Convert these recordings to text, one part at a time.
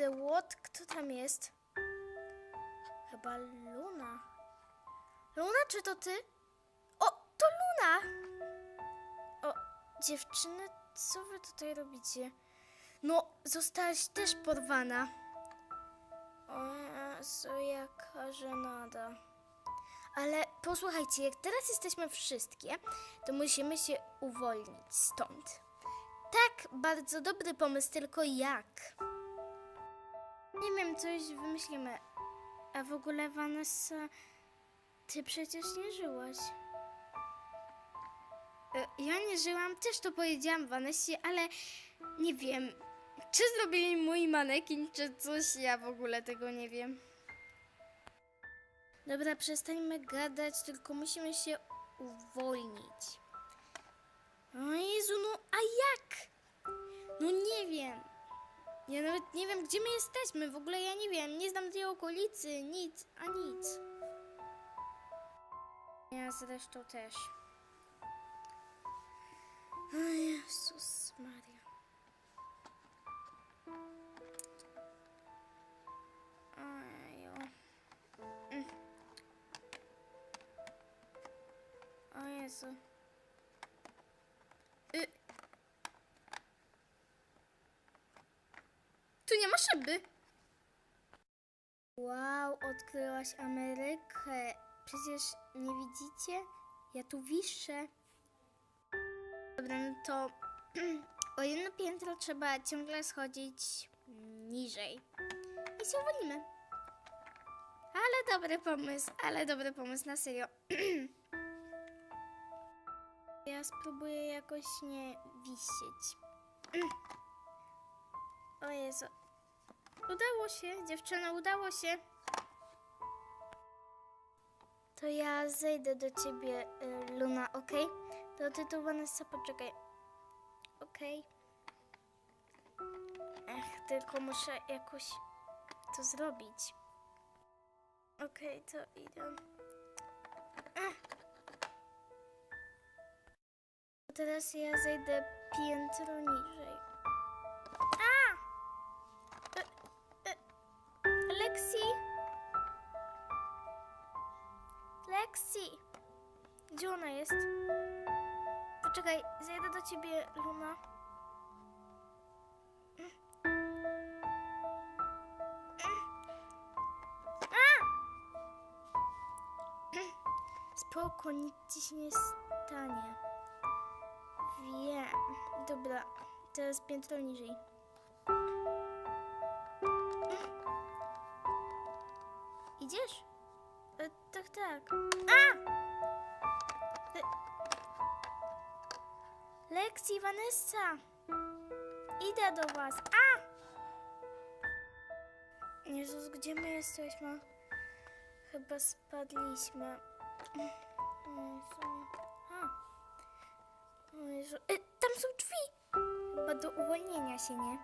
the what? Kto tam jest? Chyba Luna. Luna, czy to ty? O, to Luna! O, dziewczyny, co wy tutaj robicie? No, zostałaś też porwana. O Jezu, jaka żenada. Ale posłuchajcie, jak teraz jesteśmy wszystkie, to musimy się uwolnić stąd. Tak, bardzo dobry pomysł, tylko jak? Nie wiem, coś wymyślimy. A w ogóle, Vanessa, ty przecież nie żyłaś. E, Ja nie żyłam, też to powiedziałam Vanessie, ale nie wiem, czy zrobili mój manekin, czy coś, ja w ogóle tego nie wiem. Dobra, przestańmy gadać, tylko musimy się uwolnić. O Jezu, no a jak? No nie wiem. Ja nawet nie wiem, gdzie my jesteśmy. W ogóle ja nie wiem, nie znam tej okolicy, nic, a nic. Ja zresztą też. O Jezus Maria. Ojeju. Mm. O Jezu. Y. Tu nie ma szyby. Wow, odkryłaś Amerykę. Przecież nie widzicie? Ja tu wiszę. Dobra, no to o jedno piętro trzeba ciągle schodzić niżej. I się uwolnimy. Ale dobry pomysł, ale dobry pomysł, na serio. ja spróbuję jakoś nie wisieć. O Jezu. Udało się, dziewczyno, udało się. To ja zejdę do ciebie, y, Luna, ok? To ty tu, Vanessa, poczekaj. Okej. Ech, tylko muszę jakoś to zrobić. Okej, to idę. Ech. Teraz ja zejdę piętro niżej. Gdzie ona jest? Poczekaj, zejdę do ciebie, Luna. Spoko, nic ci się nie stanie. Wiem. Dobra, teraz piętro niżej. Idziesz? E, tak, tak. A! Lexi, Vanessa! Idę do was. A! Jezus, gdzie my jesteśmy? Chyba spadliśmy. O Jezu. E, tam są drzwi! Chyba do uwolnienia się, nie?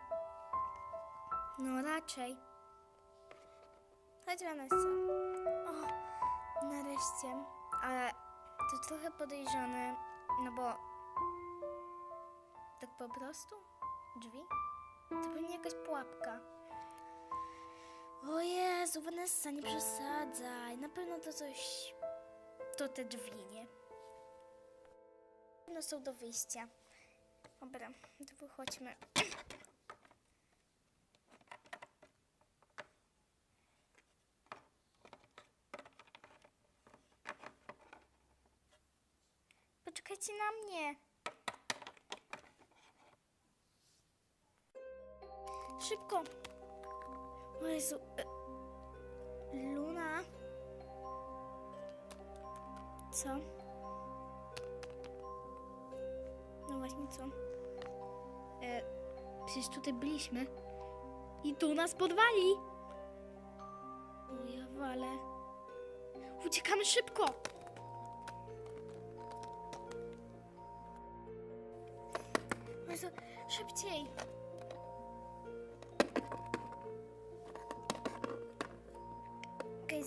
No raczej. Chodź, Vanessa. O, nareszcie. Ale to trochę podejrzane, no bo tak po prostu? Drzwi? To pewnie jakaś pułapka. O Jezu, Vanessa, nie przesadzaj. Na pewno to coś... To te drzwi, nie? No są do wyjścia. Dobra, to wychodźmy. Poczekajcie na mnie. Szybko. O Jezu. e, Luna? Co? No właśnie, co? E, przecież tutaj byliśmy. I tu nas podwali. O ja wale. Uciekamy szybko. O Jezu, szybciej.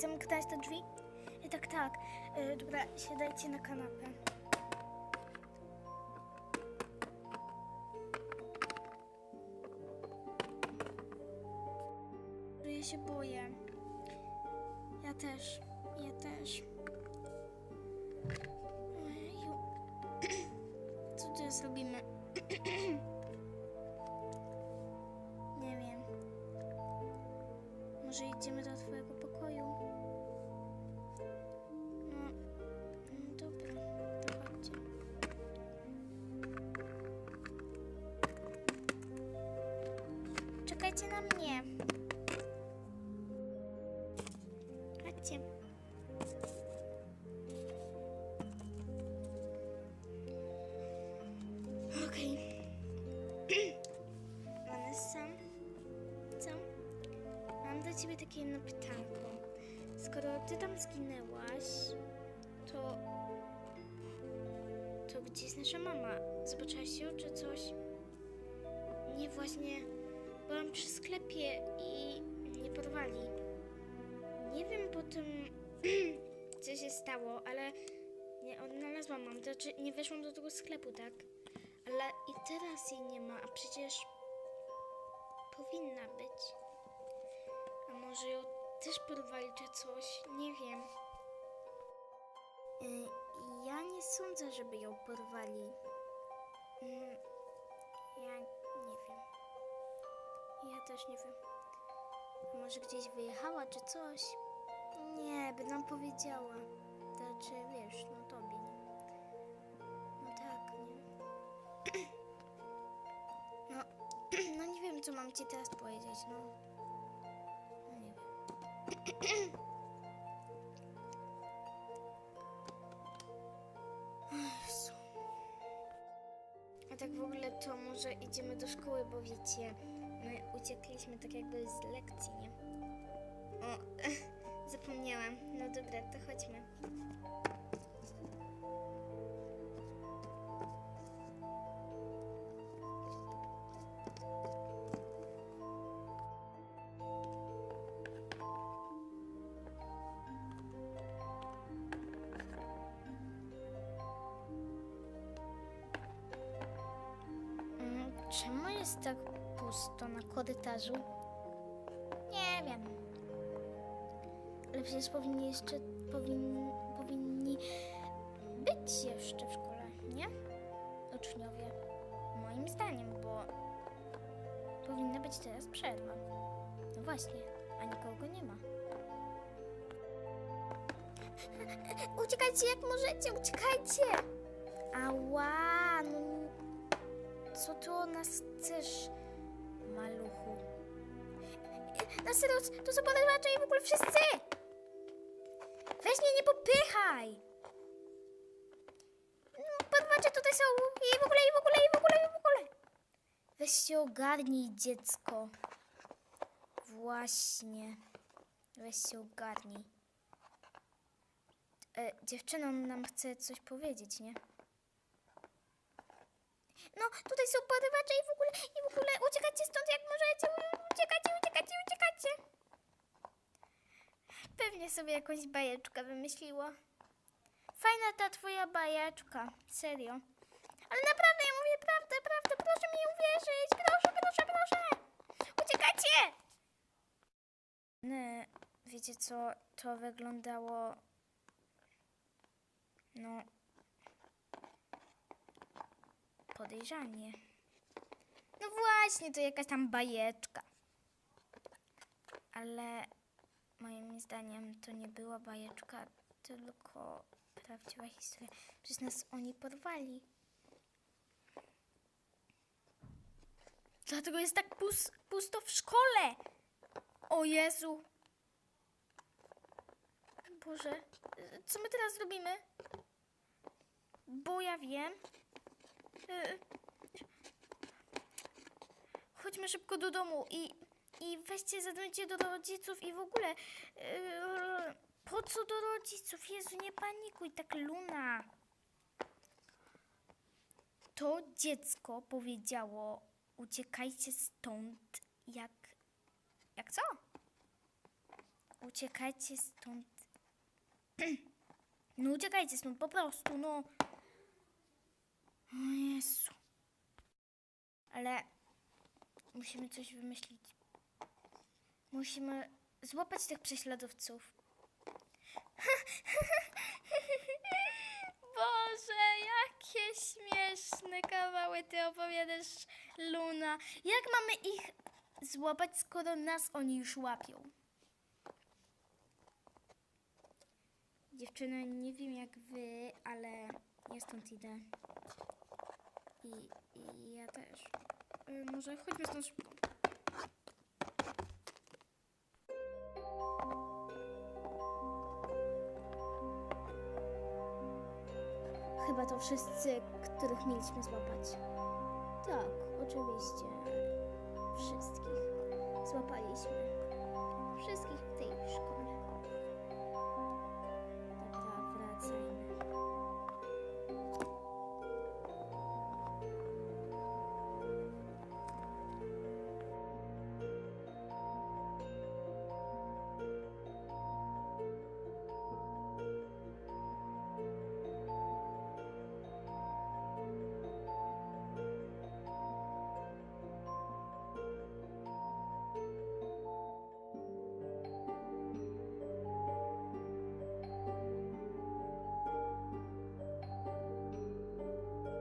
Zamknąć te drzwi? E, tak, tak. E, dobra, siadajcie na kanapę. się boję. Ja też. Ja też. Ojeju. Co teraz robimy? Nie wiem. Może idziemy do twojego Czekajcie na mnie. Chodźcie. Okej. Vanessa, co? Mam do ciebie takie jedno pytanko. Skoro ty tam zginęłaś, to... To gdzie jest nasza mama? Zobaczyłaś ją czy coś? Nie, właśnie byłam przy sklepie i mnie porwali. Nie wiem potem, co się stało, ale nie odnalazłam mam. Znaczy, nie weszłam do tego sklepu, tak? Ale i teraz jej nie ma, a przecież powinna być. A może ją też porwali czy coś? Nie wiem. Y, Ja nie sądzę, żeby ją porwali. Mm, Ja nie wiem. Ja też nie wiem. Może gdzieś wyjechała czy coś? Nie, by nam powiedziała. Znaczy, wiesz, no tobie, nie? No tak, nie? No, no nie wiem, co mam ci teraz powiedzieć, no. No nie wiem. A tak w ogóle to może idziemy do szkoły, bo wiecie, my uciekliśmy tak jakby z lekcji, nie? O, zapomniałam. No dobra, to chodźmy. Mm, Czemu jest tak pusto na korytarzu? Nie wiem. Ale przecież powinni jeszcze powin, powinni być jeszcze w szkole, nie? Uczniowie. Moim zdaniem, bo powinna być teraz przerwa. No właśnie, a nikogo nie ma. Uciekajcie jak możecie, uciekajcie! Ała, no co od nas chcesz, maluchu? Na serio, to są podejrzacze i w ogóle wszyscy! Weź mnie, nie popychaj! No, Podwacze tutaj są i w ogóle, i w ogóle, i w ogóle, i w ogóle! Weź się ogarnij, dziecko. Właśnie. Weź się ogarnij. E, dziewczyna nam chce coś powiedzieć, nie? No, tutaj są porywacze i w ogóle, i w ogóle uciekajcie stąd jak możecie. Uciekajcie, uciekajcie, uciekajcie. Pewnie sobie jakąś bajeczkę wymyśliła. Fajna ta twoja bajeczka, serio. Ale naprawdę, ja mówię prawdę, prawdę, proszę mi uwierzyć. Proszę, proszę, proszę. Uciekajcie! Nie, wiecie co, to wyglądało... No, podejrzanie. No właśnie, to jakaś tam bajeczka. Ale moim zdaniem to nie była bajeczka, tylko prawdziwa historia. Przecież nas oni porwali. Dlatego jest tak pus- pusto w szkole. O Jezu. Boże, co my teraz robimy? Bo ja wiem. Y, Chodźmy szybko do domu i, i weźcie, zadzwońcie do rodziców i w ogóle. y, po co do rodziców? Jezu, nie panikuj, tak Luna. To dziecko powiedziało: uciekajcie stąd, jak. Jak co? Uciekajcie stąd. No, uciekajcie stąd, po prostu, no. O Jezu. Ale musimy coś wymyślić. Musimy złapać tych prześladowców. Boże, jakie śmieszne kawały ty opowiadasz, Luna. Jak mamy ich złapać, skoro nas oni już łapią? Dziewczyny, nie wiem jak wy, ale ja stąd idę. I, i ja też. Y, może chodźmy stąd szybko. Wszyscy, których mieliśmy złapać. Tak, oczywiście. Wszystkich złapaliśmy. Wszystkich